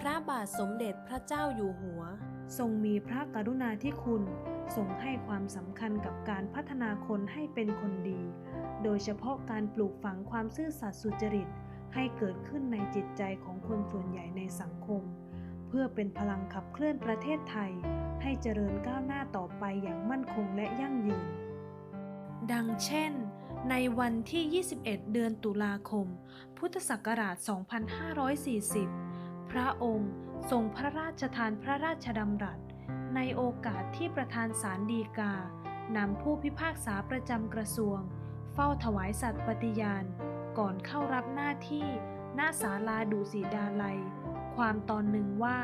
พระบาทสมเด็จพระเจ้าอยู่หัว ทรงมีพระกรุณาธิคุณทรงให้ความสำคัญกับการพัฒนาคนให้เป็นคนดี โดยเฉพาะการปลูกฝังความซื่อสัตย์สุจริตให้เกิดขึ้นในจิตใจของคนส่วนใหญ่ในสังคม เพื่อเป็นพลังขับเคลื่อนประเทศไทย ให้เจริญก้าวหน้าต่อไปอย่างมั่นคงและยั่งยืน ดังเช่น ในวันที่ 21 เดือนตุลาคม พุทธศักราช 2540 พระองค์ทรงพระราชทานพระราชดำรัส ในโอกาสที่ประธานสารดีกา นำผู้พิพากษาประจำกระทรวง เฝ้าถวายสัตย์ปฏิญาณ ก่อนเข้ารับหน้าที่ณศาลาดุสิดาลัย ความตอนหนึ่งว่า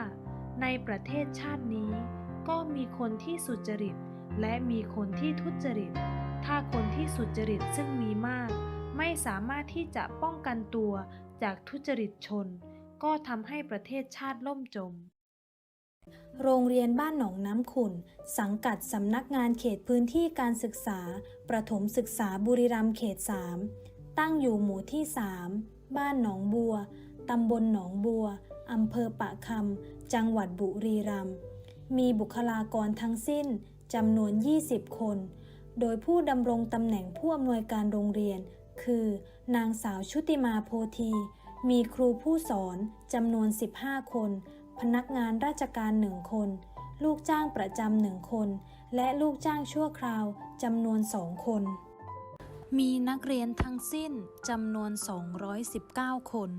ในประเทศชาตินี้ ก็มีคนที่สุจริต และมีคนที่ทุจริต ถ้าคนที่สุจริตซึ่งมีมาก ไม่สามารถที่จะป้องกันตัวจากทุจริตชน ก็ทำให้ประเทศชาติล่มจม โรงเรียนบ้านหนองน้ำขุนสังกัดสำนักงานเขตพื้นที่การศึกษา ประถมศึกษาบุรีรัมย์เขต 3 ตั้งอยู่หมู่ที่ 3 บ้านหนองบัวตำบลหนองบัวอำเภอปะคำจังหวัดบุรีรัมย์มีบุคลากรทั้งสิ้นจำนวน 20 คน โดยผู้ดำรงตำแหน่งผู้อำนวยการโรงเรียน คือ นางสาวชุติมาโพธี มีครูผู้สอนจำนวน 15 คน พนักงานราชการหนึ่งคน ลูกจ้างประจำหนึ่งคน และลูกจ้างชั่วคราวจำนวนสองคน มีนักเรียนทั้งสิ้นจำนวน 219 คน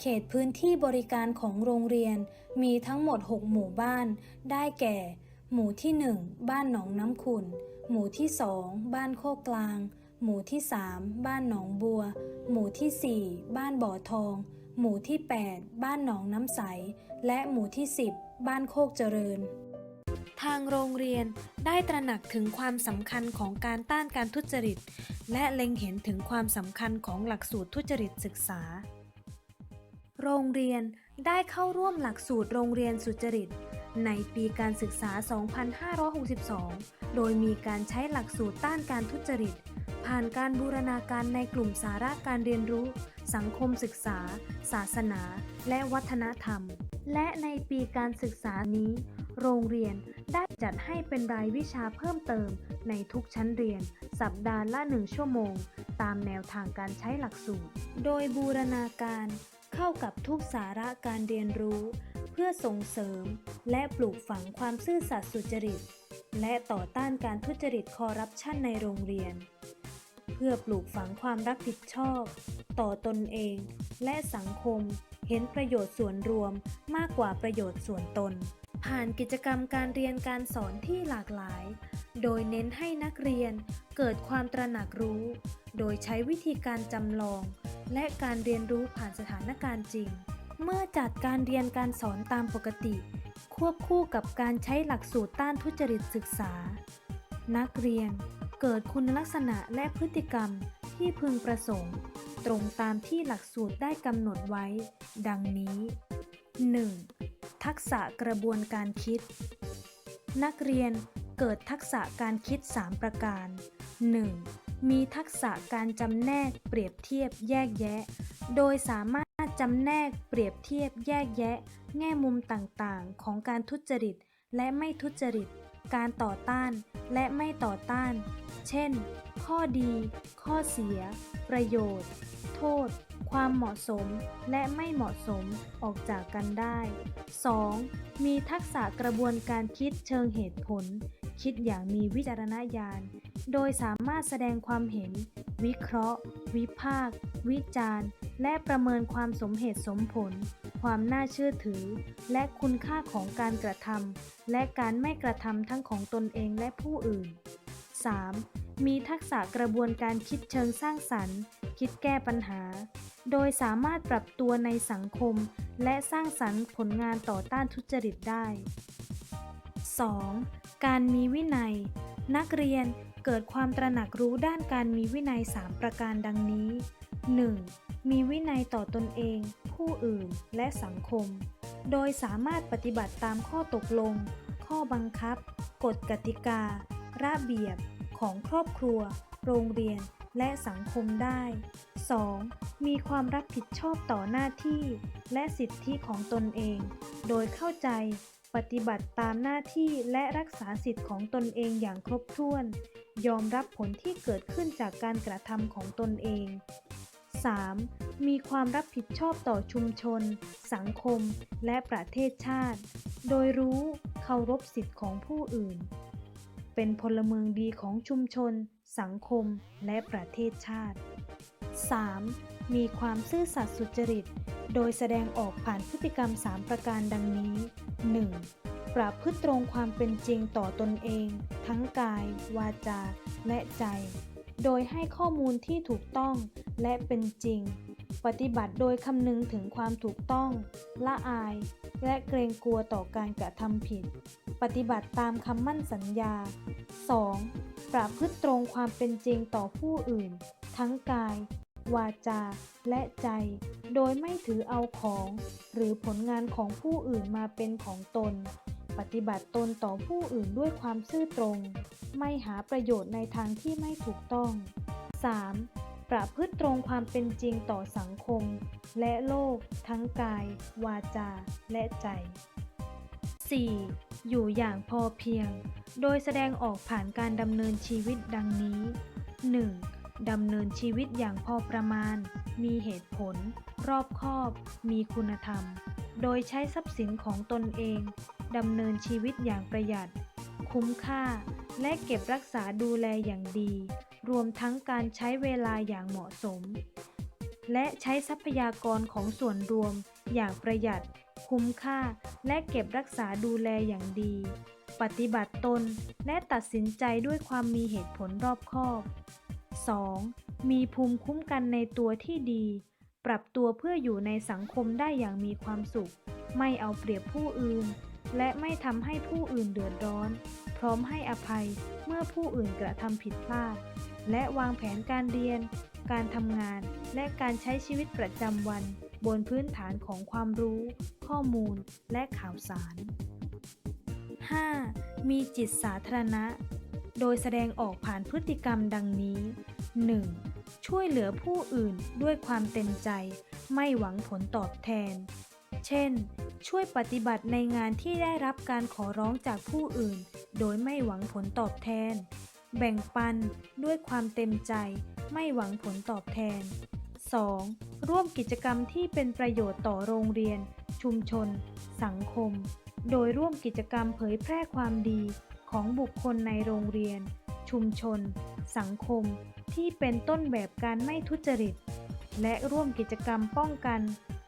เขตพื้นที่บริการของโรงเรียนมีทั้งหมด 6 หมู่บ้าน ได้แก่ หมู่ที่ 1 บ้านหนองน้ำขุนหมู่ที่ 2 บ้านโคกกลาง หมู่ที่ 3 บ้านหนองบัว หมู่ที่ 4 บ้านบ่อทอง หมู่ที่ 8 บ้านหนองน้ำใส และหมู่ที่ 10 บ้านโคกเจริญ ทางโรงเรียนได้ตระหนักถึงความสำคัญของการต้านการทุจริต และเล็งเห็นถึงความสำคัญของหลักสูตรทุจริตศึกษา โรงเรียนได้เข้าร่วมหลักสูตรโรงเรียนสุจริต ในปีการศึกษา 2562 โดยมีการใช้หลักสูตรต้านการทุจริต ผ่านการบูรณาการในกลุ่มสาระการเรียนรู้ สังคมศึกษา ศาสนา และวัฒนธรรม และในปีการศึกษานี้ โรงเรียนได้จัดให้เป็นรายวิชาเพิ่มเติม ในทุกชั้นเรียน สัปดาห์ละหนึ่งชั่วโมง ตามแนวทางการใช้หลักสูตร โดยบูรณาการเข้ากับทุกสาระการเรียนรู้ พื่อส่งเสริม และปลูกฝังความซื่อสัตย์สุจริต และต่อต้านการทุจริตคอร์รัปชันในโรงเรียน เพื่อปลูกฝังความรับผิดชอบ ต่อตนเอง และสังคม เห็นประโยชน์ส่วนรวมมากกว่าประโยชน์ส่วนตน ผ่านกิจกรรมการเรียนการสอนที่หลากหลาย โดยเน้นให้นักเรียนเกิดความตระหนักรู้ โดยใช้วิธีการจำลอง และการเรียนรู้ผ่านสถานการณ์จริง เมื่อจัดการเรียนการสอนตามปกติ ควบคู่กับการใช้หลักสูตรต้านทุจริตศึกษา นักเรียนเกิดคุณลักษณะและพฤติกรรมที่พึงประสงค์ ตรงตามที่หลักสูตรได้กำหนดไว้ ดังนี้ 1. ทักษะกระบวนการคิด นักเรียนเกิดทักษะการคิด 3 ประการ 1. มีทักษะการจำแนกเปรียบเทียบแยกแยะ โดยสามารถ จำแนกเปรียบเทียบแยกแยะ แง่มุมต่างๆ ของการทุจริต และไม่ทุจริต การต่อต้านและไม่ต่อต้าน เช่น ข้อดี ข้อเสีย ประโยชน์ โทษ ความเหมาะสม และไม่เหมาะสมออกจากกันได้ 2. มีทักษะกระบวนการคิดเชิงเหตุผล คิดอย่างมีวิจารณญาณ โดยสามารถแสดงความเห็น วิเคราะห์ วิพากษ์วิจารณ์ และประเมินความสมเหตุสมผล ความน่าเชื่อถือ และคุณค่าของการกระทำและการไม่กระทำทั้งของตนเองและผู้อื่น 3. มีทักษะกระบวนการคิดเชิงสร้างสรรค์ คิดแก้ปัญหา โดยสามารถปรับตัวในสังคม และสร้างสรรค์ผลงานต่อต้านทุจริตได้ 2. การมีวินัย นักเรียนเกิดความตระหนักรู้ด้านการมีวินัย 3 ประการดังนี้ 1. มีวินัยต่อตนเอง ผู้อื่น และสังคม โดยสามารถปฏิบัติตามข้อตกลง ข้อบังคับ กฎกติกา ระเบียบ ของครอบครัว โรงเรียน และสังคมได้ 2. มีความรับผิดชอบต่อหน้าที่ และสิทธิของตนเอง โดยเข้าใจ ปฏิบัติตามหน้าที่และรักษาสิทธิของตนเองอย่างครบถ้วน ยอมรับผลที่เกิดขึ้นจากการกระทำของตนเอง 3. มีความรับผิดชอบต่อชุมชน สังคม และประเทศชาติ โดยรู้เคารพสิทธิของผู้อื่น เป็นพลเมืองดีของชุมชน สังคม และประเทศชาติ 3. มีความซื่อสัตย์สุจริต โดยแสดงออกผ่านพฤติกรรม 3 ประการดังนี้ 1. ประพฤติตรงความเป็นจริงต่อตนเอง ทั้งกาย วาจา และใจ โดยให้ข้อมูลที่ถูกต้องและเป็นจริง ปฏิบัติโดยคำนึงถึงความถูกต้อง ละอาย และเกรงกลัวต่อการกระทำผิด ปฏิบัติตามคำมั่นสัญญา 2. ประพฤติตรงความเป็นจริงต่อผู้อื่น ทั้งกาย วาจา และใจ โดยไม่ถือเอาของ หรือผลงานของผู้อื่นมาเป็นของตน ปฏิบัติตนต่อผู้อื่นด้วยความซื่อตรง ไม่หาประโยชน์ในทางที่ไม่ถูกต้อง 3. ประพฤติตรงความเป็นจริงต่อสังคม และโลก ทั้งกาย วาจา และใจ 4. อยู่อย่างพอเพียง โดยแสดงออกผ่านการดำเนินชีวิตดังนี้ 1. ดำเนินชีวิตอย่างพอประมาณ มีเหตุผล รอบคอบ มีคุณธรรม โดยใช้ทรัพย์สินของตนเอง ดำเนินชีวิตอย่างประหยัด คุ้มค่า และเก็บรักษาดูแลอย่างดี รวมทั้งการใช้เวลาอย่างเหมาะสม และใช้ทรัพยากรของส่วนรวมอย่างประหยัด คุ้มค่า และเก็บรักษาดูแลอย่างดี ปฏิบัติตนและตัดสินใจด้วยความมีเหตุผลรอบคอบ 2. มีภูมิคุ้มกันในตัวที่ดี ปรับตัวเพื่ออยู่ในสังคมได้อย่างมีความสุข ไม่เอาเปรียบผู้อื่น และไม่ทำให้ผู้อื่นเดือดร้อน พร้อมให้อภัยเมื่อผู้อื่นกระทำผิดพลาด และวางแผนการเรียน การทำงาน และการใช้ชีวิตประจำวัน บนพื้นฐานของความรู้ ข้อมูล และข่าวสาร 5. มีจิตสาธารณะ โดยแสดงออกผ่านพฤติกรรมดังนี้ 1. ช่วยเหลือผู้อื่นด้วยความเต็มใจ ไม่หวังผลตอบแทน เช่น ช่วยปฏิบัติในงานที่ได้รับการขอร้องจากผู้อื่น โดยไม่หวังผลตอบแทน แบ่งปันด้วยความเต็มใจ ไม่หวังผลตอบแทน 2. ร่วมกิจกรรมที่เป็นประโยชน์ต่อโรงเรียน ชุมชน สังคม โดยร่วมกิจกรรมเผยแพร่ความดีของบุคคลในโรงเรียน ชุมชน สังคม ที่เป็นต้นแบบการไม่ทุจริต และร่วมกิจกรรมป้องกัน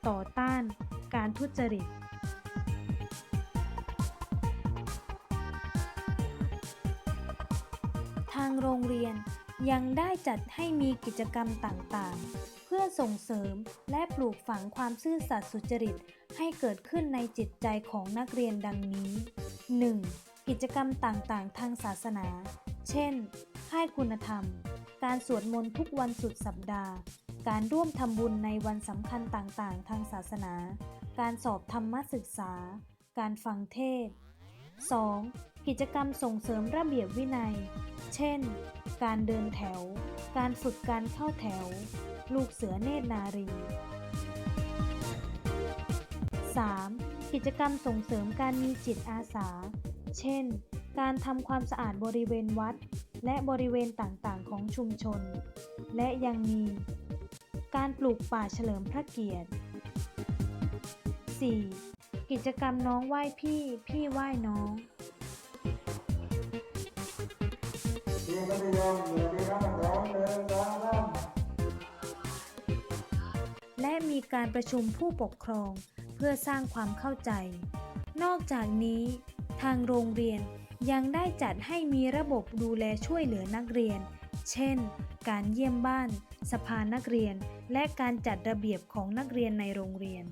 ต่อต้าน ทุจริตทางโรงเรียนยังได้จัดให้มีกิจกรรมต่างๆ เพื่อส่งเสริมและปลูกฝังความซื่อสัตย์สุจริตให้เกิดขึ้นในจิตใจของนักเรียนดังนี้ 1. กิจกรรมต่างๆ ทางศาสนา เช่น ค่ายคุณธรรม การสวดมนต์ทุกวันสุดสัปดาห์ การร่วมทำบุญในวันสำคัญต่างๆ ทางศาสนา การสอบธรรมศึกษา การฟังเทศ 2. กิจกรรมส่งเสริมระเบียบวินัย เช่น การเดินแถว การฝึกการเข้าแถว ลูกเสือเนตรนารี 3. กิจกรรมส่งเสริมการมีจิตอาสา เช่น การทำความสะอาดบริเวณวัด และบริเวณต่างๆ ของชุมชน และยังมี การปลูกป่าเฉลิมพระเกียรติ 4. กิจกรรมน้องไหว้พี่ พี่ไหว้น้องที่มัธยมเหนือที่ห้าสองหนึ่งสองสามและมีการประชุมผู้ปกครองเพื่อสร้างความเข้าใจ นอกจากนี้ ทางโรงเรียนยังได้จัดให้มีระบบดูแลช่วยเหลือนักเรียน เช่น การเยี่ยมบ้าน สภานักเรียน และการจัดระเบียบของนักเรียนในโรงเรียน